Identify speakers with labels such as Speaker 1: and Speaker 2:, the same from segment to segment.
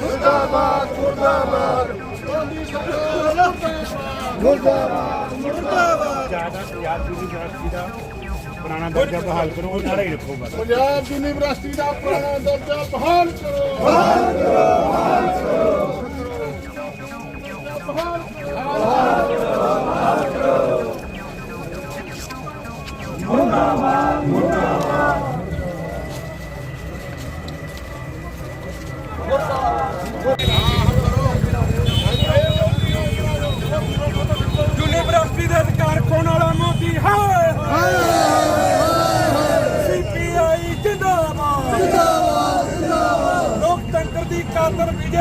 Speaker 1: ਮੁਰਦਾਬਾਦ ਮੁਰਦਾਬਾਦ ਮੁਰਦਾਬਾਦ ਮੁਰਦਾਬਾਦ
Speaker 2: ਜ਼ਿਆਦਾ ਪੰਜਾਬ ਯੂਨੀਵਰਸਿਟੀ ਦਾ ਪੁਰਾਣਾ ਦਰਜਾ ਬਹਾਲ ਕਰੋ ਉਹ ਨਾਰਾ ਹੀ ਰੱਖੋ ਬਸ
Speaker 1: ਪੰਜਾਬ ਯੂਨੀਵਰਸਿਟੀ ਦਾ ਪੁਰਾਣਾ ਦਰਜਾ ਬਹਾਲ ਕਰੋ ਬਹਾਲ ਕਰੋ ਬਹਾਲ ਕਰੋ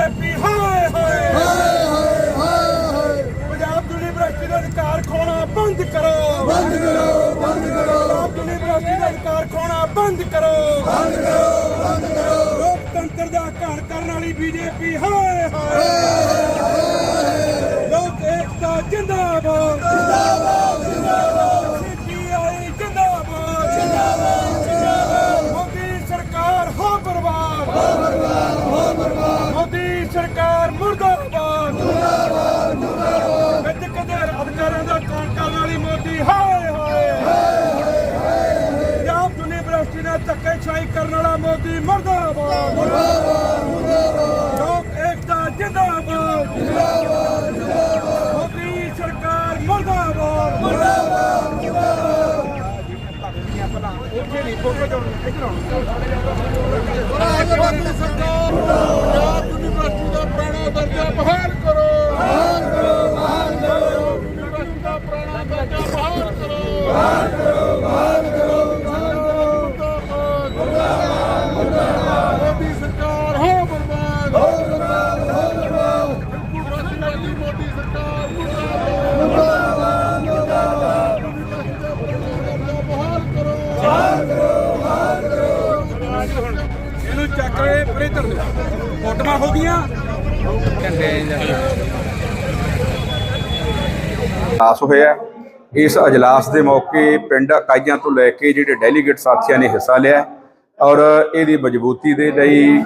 Speaker 2: ਬੀਜੇਪੀ ਹਾਏ ਹਾਏ। ਪੰਜਾਬ ਯੂਨੀਵਰਸਿਟੀ ਦੇ ਅਧਿਕਾਰ ਖੋਣਾ ਬੰਦ ਕਰੋ। ਬੰਦ ਕਰੋ ਬੰਦ ਕਰੋ। ਪੰਜਾਬ ਯੂਨੀਵਰਸਿਟੀ ਦੇ ਅਧਿਕਾਰ ਖੋਣਾ ਬੰਦ ਕਰੋ। ਬੰਦ ਕਰੋ ਬੰਦ ਕਰੋ। ਲੋਕਤੰਤਰ ਦਾ ਘਰ ਕਰਨ ਵਾਲੀ ਬੀਜੇਪੀ ਹਾਏ ਹਾਏ ਮੁਰਦਾਬਾਦ ਮੁਰਦਾਬਾਦ ਮੁਰਦਾਬਾਦ। ਲੋਕ ਏਕਤਾ ਜਿੰਦਾਬਾਦ। ਜਿੰਦਾਬਾਦ ਜਿੰਦਾਬਾਦ ਮੋਦੀ ਸਰਕਾਰ ਮੁਰਦਾਬਾਦ। ਮੁਰਦਾਬਾਦ।
Speaker 1: ਰਾਜਪਾਲ ਸਰਕਾਰ ਪੰਜਾਬ ਯੂਨੀਵਰਸਿਟੀ
Speaker 2: ਫੋਟੋਆਂ ਹੋ ਗਈਆਂ।
Speaker 3: ਅਜਲਾਸ ਹੋਇਆ ਇਸ ਅਜਲਾਸ ਦੇ ਮੌਕੇ ਪਿੰਡ ਇਕਾਈਆਂ ਤੋਂ ਲੈ ਕੇ ਜਿਹੜੇ ਡੈਲੀਗੇਟ ਸਾਥੀਆਂ ਨੇ ਹਿੱਸਾ ਲਿਆ ਔਰ ਇਹਦੀ ਮਜ਼ਬੂਤੀ ਦੇ ਲਈ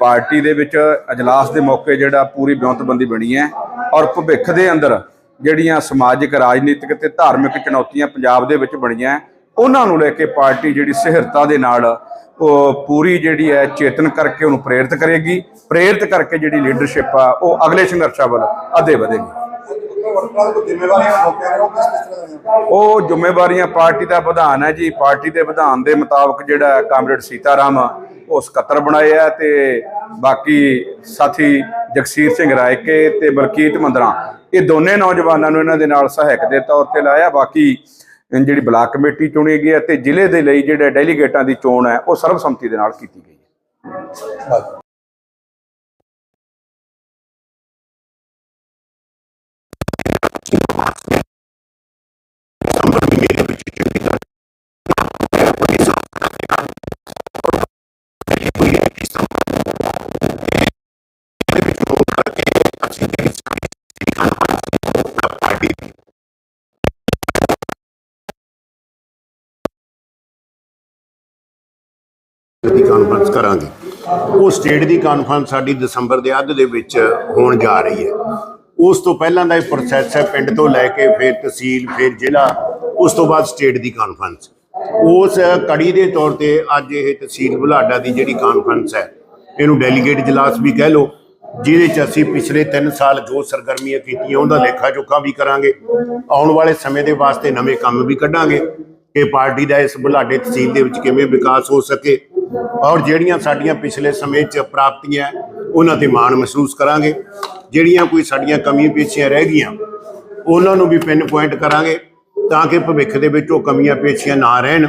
Speaker 3: ਪਾਰਟੀ ਦੇ ਵਿੱਚ ਅਜਲਾਸ ਦੇ ਮੌਕੇ ਜਿਹੜਾ ਪੂਰੀ ਬਿਉਂਤਬੰਦੀ ਬਣੀ ਹੈ ਔਰ ਭਵਿੱਖ ਦੇ ਅੰਦਰ ਜਿਹੜੀਆਂ ਸਮਾਜਿਕ, ਰਾਜਨੀਤਿਕ ਤੇ ਧਾਰਮਿਕ ਚੁਣੌਤੀਆਂ ਪੰਜਾਬ ਦੇ ਵਿੱਚ ਬਣੀਆਂ ਉਹਨਾਂ ਨੂੰ ਲੈ ਕੇ ਪਾਰਟੀ ਜਿਹੜੀ ਸਿਹਰਤਾ ਦੇ ਨਾਲ, ਉਹ ਪੂਰੀ ਜਿਹੜੀ ਹੈ ਚੇਤਨ ਕਰਕੇ ਉਹਨੂੰ ਪ੍ਰੇਰਿਤ ਕਰੇਗੀ। ਪ੍ਰੇਰਿਤ ਕਰਕੇ ਜਿਹੜੀ ਲੀਡਰਸ਼ਿਪ ਆ, ਉਹ ਅਗਲੇ ਸੰਘਰਸ਼ਾਂ ਵੱਲ ਅੱਗੇ ਵਧੇਗੀ। ਉਹ ਜ਼ਿੰਮੇਵਾਰੀਆਂ ਪਾਰਟੀ ਦਾ ਵਿਧਾਨ ਹੈ ਜੀ। ਪਾਰਟੀ ਦੇ ਵਿਧਾਨ ਦੇ ਮੁਤਾਬਕ ਜਿਹੜਾ ਕਾਮਰੇਡ ਸੀਤਾਰਾਮ ਉਹ ਸਕੱਤਰ ਬਣਾਏ ਆ ਤੇ ਬਾਕੀ ਸਾਥੀ ਜਗਸੀਰ ਸਿੰਘ ਰਾਇਕੇ ਤੇ ਬਲਕੀਤ ਮੰਦਰਾ, ਇਹ ਦੋਨੇ ਨੌਜਵਾਨਾਂ ਨੂੰ ਇਹਨਾਂ ਦੇ ਨਾਲ ਸਹਾਇਕ ਦੇ ਤੌਰ ਤੇ ਲਾਇਆ। ਬਾਕੀ ਜਿਹੜੀ ਬਲਾਕ ਕਮੇਟੀ ਚੁਣੀ ਗਈ ਹੈ ਤੇ ਜ਼ਿਲ੍ਹੇ ਦੇ ਲਈ ਜਿਹੜੇ ਡੈਲੀਗੇਟਾਂ ਦੀ ਚੋਣ ਹੈ, ਉਹ ਸਰਬਸੰਮਤੀ ਦੇ ਨਾਲ ਕੀਤੀ ਗਈ ਹੈ।
Speaker 4: ਦੀ ਕਾਨਫਰੰਸ ਕਰਾਂਗੇ। ਉਹ ਸਟੇਟ ਦੀ ਕਾਨਫਰੰਸ ਸਾਡੀ ਦਸੰਬਰ ਦੇ ਅੱਧ ਦੇ ਵਿੱਚ ਹੋਣ ਜਾ ਰਹੀ ਹੈ। ਉਸ ਤੋਂ ਪਹਿਲਾਂ ਦਾ ਇਹ ਪ੍ਰੋਸੈਸ ਹੈ, ਪਿੰਡ ਤੋਂ ਲੈ ਕੇ ਫਿਰ ਤਹਿਸੀਲ, ਫਿਰ ਜ਼ਿਲ੍ਹਾ, ਉਸ ਤੋਂ ਬਾਅਦ ਸਟੇਟ ਦੀ ਕਾਨਫਰੰਸ ਉਸ ਕੜੀ ਦੇ ਤੌਰ ਤੇ ਅੱਜ ਇਹ ਤਹਿਸੀਲ ਬੁਲਾਡਾ ਦੀ ਜਿਹੜੀ ਕਾਨਫਰੰਸ ਹੈ, ਇਹਨੂੰ ਡੈਲੀਗੇਟ ਇਜਲਾਸ ਵੀ ਕਹਿ ਲਓ, ਜਿਹਦੇ ਚ ਅਸੀਂ ਪਿਛਲੇ 3 ਸਾਲ ਜੋ ਸਰਗਰਮੀਆਂ ਕੀਤੀਆਂ, ਉਹਦਾ ਲੇਖਾ ਜੋਖਾ ਵੀ ਕਰਾਂਗੇ। ਆਉਣ ਵਾਲੇ ਸਮੇਂ ਦੇ ਵਾਸਤੇ ਨਵੇਂ ਕੰਮ ਵੀ ਕੱਢਾਂਗੇ ਕਿ ਪਾਰਟੀ ਦਾ ਇਸ ਬੁਲਾਡੇ ਤਹਿਸੀਲ ਦੇ ਵਿੱਚ ਕਿਵੇਂ ਵਿਕਾਸ ਹੋ ਸਕੇ। ਔਰ ਜਿਹੜੀਆਂ ਸਾਡੀਆਂ ਪਿਛਲੇ ਸਮੇਂ 'ਚ ਪ੍ਰਾਪਤੀਆਂ, ਉਹਨਾਂ ਤੇ ਮਾਣ ਮਹਿਸੂਸ ਕਰਾਂਗੇ। ਜਿਹੜੀਆਂ ਕੋਈ ਸਾਡੀਆਂ ਕਮੀਆਂ ਪੇਸ਼ੀਆਂ ਰਹਿ ਗਈਆਂ, ਉਹਨਾਂ ਨੂੰ ਵੀ ਪਿੰਨ ਪੁਆਇੰਟ ਕਰਾਂਗੇ ਤਾਂ ਕਿ ਭਵਿੱਖ ਦੇ ਵਿੱਚ ਉਹ ਕਮੀਆਂ ਪੇਸ਼ੀਆਂ ਨਾ ਰਹਿਣ।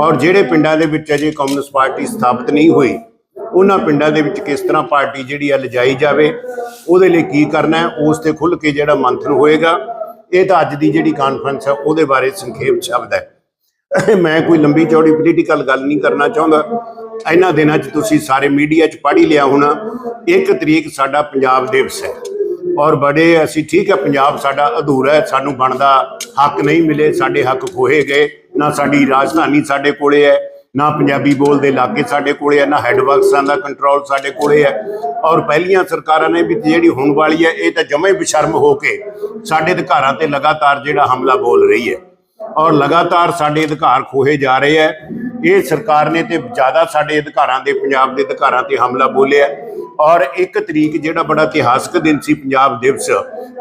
Speaker 4: ਔਰ ਜਿਹੜੇ ਪਿੰਡਾਂ ਦੇ ਵਿੱਚ ਅਜੇ ਕਮਿਊਨਿਸਟ ਪਾਰਟੀ ਸਥਾਪਿਤ ਨਹੀਂ ਹੋਈ, ਉਹਨਾਂ ਪਿੰਡਾਂ ਦੇ ਵਿੱਚ ਕਿਸ ਤਰ੍ਹਾਂ ਪਾਰਟੀ ਜਿਹੜੀ ਆ ਲਿਜਾਈ ਜਾਵੇ, ਉਹਦੇ ਲਈ ਕੀ ਕਰਨਾ ਹੈ, ਉਸ ਤੇ ਖੁੱਲ ਕੇ ਜਿਹੜਾ ਮੰਥਨ ਹੋਏਗਾ, ਇਹ ਤਾਂ ਅੱਜ ਦੀ ਜਿਹੜੀ ਕਾਨਫਰੰਸ ਹੈ ਉਹਦੇ ਬਾਰੇ ਸੰਖੇਪ ਸ਼ਬਦ ਹੈ। ਮੈਂ ਕੋਈ ਲੰਬੀ ਚੌੜੀ ਪੋਲੀਟੀਕਲ ਗੱਲ ਨਹੀਂ ਕਰਨਾ ਚਾਹੁੰਦਾ। ਇਹਨਾਂ ਦਿਨਾਂ 'ਚ ਤੁਸੀਂ ਸਾਰੇ ਮੀਡੀਆ 'ਚ ਪੜ੍ਹ ਹੀ ਲਿਆ ਹੋਣਾ। ਇੱਕ ਤਰੀਕ ਸਾਡਾ ਪੰਜਾਬ ਦਿਵਸ ਹੈ। ਔਰ ਬੜੇ ਅਸੀਂ ਠੀਕ ਹੈ, ਪੰਜਾਬ ਸਾਡਾ ਅਧੂਰਾ ਹੈ। ਸਾਨੂੰ ਬਣਦਾ ਹੱਕ ਨਹੀਂ ਮਿਲੇ, ਸਾਡੇ ਹੱਕ ਖੋਹੇ ਗਏ। ਨਾ ਸਾਡੀ ਰਾਜਧਾਨੀ ਸਾਡੇ ਕੋਲੇ ਹੈ, ਨਾ ਪੰਜਾਬੀ ਬੋਲਦੇ ਇਲਾਕੇ ਸਾਡੇ ਕੋਲੇ ਹੈ, ਨਾ ਹੈੱਡਵਰਕਸਾਂ ਦਾ ਕੰਟਰੋਲ ਸਾਡੇ ਕੋਲੇ ਹੈ। ਔਰ ਪਹਿਲੀਆਂ ਸਰਕਾਰਾਂ ਨੇ ਵੀ ਜਿਹੜੀ ਹੁਣ ਵਾਲੀ ਹੈ, ਇਹ ਤਾਂ ਜਮੇ ਬੇਸ਼ਰਮ ਹੋ ਕੇ ਸਾਡੇ ਅਧਿਕਾਰਾਂ ਤੇ ਲਗਾਤਾਰ ਜਿਹੜਾ ਹਮਲਾ ਬੋਲ ਰਹੀ ਹੈ। ਔਰ ਲਗਾਤਾਰ ਸਾਡੇ ਅਧਿਕਾਰ ਖੋਹੇ ਜਾ ਰਹੇ ਹੈ। ਇਹ ਸਰਕਾਰ ਨੇ ਤੇ ਜ਼ਿਆਦਾ ਸਾਡੇ ਅਧਿਕਾਰਾਂ ਦੇ, ਪੰਜਾਬ ਦੇ ਅਧਿਕਾਰਾਂ ਤੇ ਹਮਲਾ ਬੋਲਿਆ। ਔਰ ਇੱਕ ਤਰੀਕ ਜਿਹੜਾ ਬੜਾ ਇਤਿਹਾਸਕ ਦਿਨ ਸੀ ਪੰਜਾਬ ਦਿਵਸ,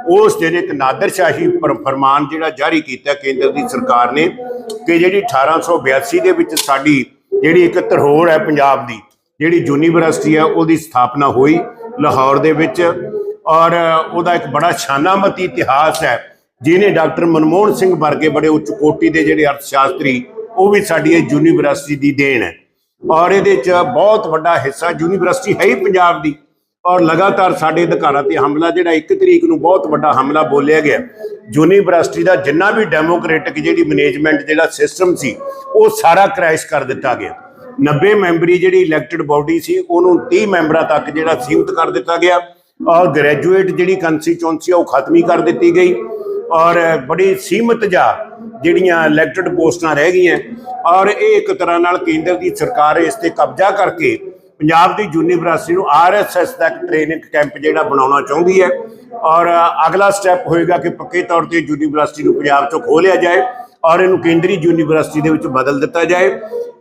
Speaker 4: ਉਸ ਦਿਨ ਇੱਕ ਨਾਦਰਸ਼ਾਹੀ ਫਰ- ਫਰਮਾਨ ਜਿਹੜਾ ਜਾਰੀ ਕੀਤਾ ਕੇਂਦਰ ਦੀ ਸਰਕਾਰ ਨੇ ਕਿ ਜਿਹੜੀ 1882 ਦੇ ਵਿੱਚ ਸਾਡੀ ਜਿਹੜੀ ਇੱਕ ਧਰੋਹਰ ਹੈ ਪੰਜਾਬ ਦੀ, ਜਿਹੜੀ ਯੂਨੀਵਰਸਿਟੀ ਹੈ, ਉਹਦੀ ਸਥਾਪਨਾ ਹੋਈ ਲਾਹੌਰ ਦੇ ਵਿੱਚ। ਔਰ ਉਹਦਾ ਇੱਕ ਬੜਾ ਸ਼ਾਨਾਮਤੀ ਇਤਿਹਾਸ ਹੈ। ਜਿਹਨੇ ਡਾਕਟਰ ਮਨਮੋਹਨ ਸਿੰਘ ਵਰਗੇ ਬੜੇ ਉੱਚ ਕੋਟੀ ਦੇ ਜਿਹੜੇ ਅਰਥ ਸ਼ਾਸਤਰੀ, ਉਹ ਵੀ ਸਾਡੀ ਇਹ ਯੂਨੀਵਰਸਿਟੀ ਦੀ ਦੇਣ ਹੈ। ਔਰ ਇਹਦੇ ਚ ਬਹੁਤ ਵੱਡਾ ਹਿੱਸਾ ਯੂਨੀਵਰਸਿਟੀ ਹੈ ਹੀ ਪੰਜਾਬ ਦੀ। ਔਰ ਲਗਾਤਾਰ ਸਾਡੇ ਅਧਿਕਾਰਾਂ ਤੇ ਹਮਲਾ ਜਿਹੜਾ 1 ਤਰੀਕ ਨੂੰ ਬਹੁਤ ਵੱਡਾ ਹਮਲਾ ਬੋਲਿਆ ਗਿਆ। ਯੂਨੀਵਰਸਿਟੀ ਦਾ ਜਿੰਨਾ ਵੀ ਡੈਮੋਕ੍ਰੈਟਿਕ ਜਿਹੜੀ ਮੈਨੇਜਮੈਂਟ ਜਿਹੜਾ ਸਿਸਟਮ ਸੀ, ਉਹ ਸਾਰਾ ਕ੍ਰੈਸ਼ ਕਰ ਦਿੱਤਾ ਗਿਆ। 90 ਮੈਂਬਰੀ ਜਿਹੜੀ ਇਲੈਕਟਿਡ ਬਾਡੀ ਸੀ, ਉਹਨੂੰ 30 ਮੈਂਬਰਾਂ ਤੱਕ ਜਿਹੜਾ ਸੀਮਿਤ ਕਰ ਦਿੱਤਾ ਗਿਆ। ਔਰ ਗ੍ਰੈਜੂਏਟ ਜਿਹੜੀ ਕੰਸਟੀਚੁਐਂਸੀ ਆ, ਉਹ ਖਤਮ ਹੀ ਕਰ ਦਿੱਤੀ ਗਈ। ਔਰ ਬੜੀ ਸੀਮਤ ਜਾ ਜਿਹੜੀਆਂ ਇਲੈਕਟਡ ਪੋਸਟਾਂ ਰਹਿ ਗਈਆਂ। ਔਰ ਇਹ ਇੱਕ ਤਰ੍ਹਾਂ ਨਾਲ ਕੇਂਦਰ ਦੀ ਸਰਕਾਰ ਇਸ ਤੇ ਕਬਜ਼ਾ ਕਰਕੇ ਪੰਜਾਬ ਦੀ ਯੂਨੀਵਰਸਿਟੀ ਨੂੰ ਆਰਐਸਐਸ ਦਾ ਇੱਕ ਟ੍ਰੇਨਿੰਗ ਕੈਂਪ ਜਿਹੜਾ ਬਣਾਉਣਾ ਚਾਹੁੰਦੀ ਹੈ। ਔਰ ਅਗਲਾ ਸਟੈਪ ਹੋਏਗਾ ਕਿ ਪੱਕੇ ਤੌਰ ਤੇ ਯੂਨੀਵਰਸਿਟੀ ਨੂੰ ਪੰਜਾਬ ਤੋਂ ਖੋਹ ਜਾਏ ਔਰ ਇਹਨੂੰ ਕੇਂਦਰੀ ਯੂਨੀਵਰਸਿਟੀ ਦੇ ਵਿੱਚ ਬਦਲ ਦਿੱਤਾ ਜਾਏ।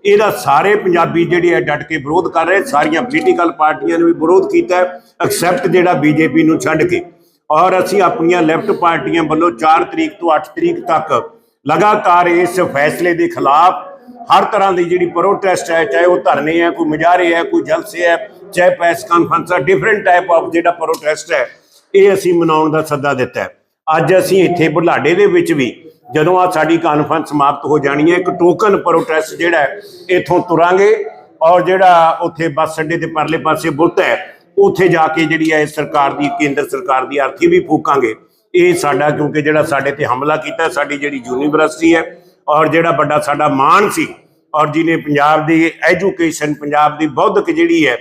Speaker 4: ਇਹਦਾ ਸਾਰੇ ਪੰਜਾਬੀ ਜਿਹੜੇ ਹੈ ਡਟ ਕੇ ਵਿਰੋਧ ਕਰ ਰਹੇ, ਸਾਰੀਆਂ ਪੋਲੀਟੀਕਲ ਪਾਰਟੀਆਂ ਨੇ ਵੀ ਵਿਰੋਧ ਕੀਤਾ ਹੈ ਐਕਸੈਪਟ ਜਿਹੜਾ ਬੀਜੇਪੀ ਨੂੰ ਛੱਡ ਕੇ। ਔਰ ਅਸੀਂ ਆਪਣੀਆਂ ਲੈਫਟ ਪਾਰਟੀਆਂ ਵੱਲੋਂ 4 ਤਰੀਕ ਤੋਂ 8 ਤਰੀਕ ਤੱਕ ਲਗਾਤਾਰ ਇਸ ਫੈਸਲੇ ਦੇ ਖਿਲਾਫ ਹਰ ਤਰ੍ਹਾਂ ਦੀ ਜਿਹੜੀ ਪ੍ਰੋਟੈਸਟ ਹੈ, ਚਾਹੇ ਉਹ ਧਰਨੇ ਹੈ, ਕੋਈ ਮੁਜ਼ਾਹਰੇ ਹੈ, ਕੋਈ ਜਲਸੇ ਹੈ, ਚਾਹੇ ਪ੍ਰੈਸ ਕਾਨਫਰੰਸ ਹੈ ਡਿਫਰੈਂਟ ਟਾਈਪ ਆਫ ਜਿਹੜਾ ਪ੍ਰੋਟੈਸਟ ਹੈ, ਇਹ ਅਸੀਂ ਮਨਾਉਣ ਦਾ ਸੱਦਾ ਦਿੱਤਾ ਅੱਜ ਅਸੀਂ ਇੱਥੇ ਬੁਢਲਾਡੇ ਦੇ ਵਿੱਚ ਵੀ ਜਦੋਂ ਆ ਸਾਡੀ ਕਾਨਫਰੰਸ ਸਮਾਪਤ ਹੋ ਜਾਣੀ ਹੈ, ਇੱਕ ਟੋਕਨ ਪ੍ਰੋਟੈਸਟ ਜਿਹੜਾ ਹੈ, ਇਥੋਂ ਤੁਰਾਂਗੇ ਔਰ ਜਿਹੜਾ ਉੱਥੇ ਬੱਸ ਅੱਡੇ ਦੇ ਪਰਲੇ ਪਾਸੇ ਬੁੱਤ ਹੈ ਉੱਥੇ ਜਾ ਕੇ ਜਿਹੜੀ ਹੈ ਇਹ ਸਰਕਾਰ ਦੀ, ਕੇਂਦਰ ਸਰਕਾਰ ਦੀ ਅਰਥੀ ਵੀ ਫੂਕਾਂਗੇ। ਇਹ ਸਾਡਾ, ਕਿਉਂਕਿ ਜਿਹੜਾ ਸਾਡੇ ਤੇ ਹਮਲਾ ਕੀਤਾ, ਸਾਡੀ ਜਿਹੜੀ ਯੂਨੀਵਰਸਿਟੀ ਹੈ, ਔਰ ਜਿਹੜਾ ਵੱਡਾ ਸਾਡਾ ਮਾਣ ਸੀ, ਔਰ ਜਿਹਨੇ ਪੰਜਾਬ ਦੀ ਐਜੂਕੇਸ਼ਨ, ਪੰਜਾਬ ਦੀ ਬੌਧਿਕ ਜਿਹੜੀ ਹੈ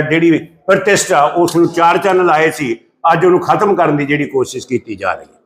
Speaker 4: ਜਿਹੜੀ ਪ੍ਰਤਿਸ਼ਠਾ ਉਸ ਨੂੰ ਚਾਰ ਚੰਨ ਲਾਏ ਸੀ, ਅੱਜ ਉਹਨੂੰ ਖਤਮ ਕਰਨ ਦੀ ਜਿਹੜੀ ਕੋਸ਼ਿਸ਼ ਕੀਤੀ ਜਾ ਰਹੀ ਹੈ।